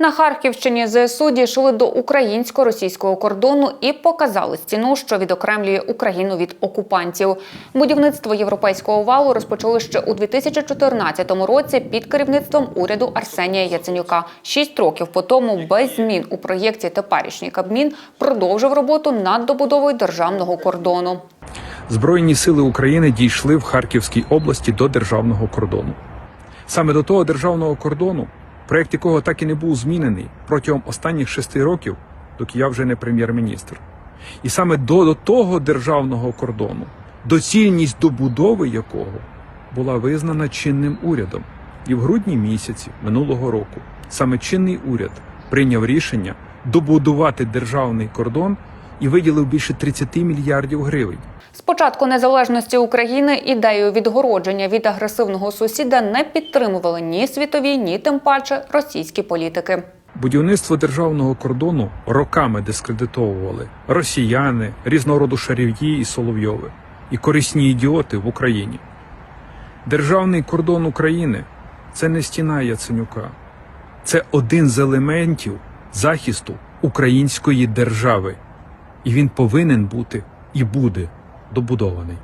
На Харківщині ЗСУ дійшли до українсько-російського кордону і показали стіну, що відокремлює Україну від окупантів. Будівництво європейського валу розпочали ще у 2014 році під керівництвом уряду Арсенія Яценюка. Шість років по тому без змін у проєкті теперішній Кабмін продовжив роботу над добудовою державного кордону. Збройні сили України дійшли в Харківській області до державного кордону. Саме до того державного кордону, проєкт якого так і не був змінений протягом останніх шести років, доки я вже не прем'єр-міністр. І саме до, до того державного кордону, доцільність добудови якого була визнана чинним урядом. І в грудні місяці минулого року саме чинний уряд прийняв рішення добудувати державний кордон і виділив більше 30 мільярдів гривень. З початку незалежності України ідею відгородження від агресивного сусіда не підтримували ні світові, ні тим паче російські політики. Будівництво державного кордону роками дискредитовували росіяни, різного роду шарів'ї і соловйови і корисні ідіоти в Україні. Державний кордон України це не стіна Яценюка, це один з елементів захисту української держави, і він повинен бути і буде добудований.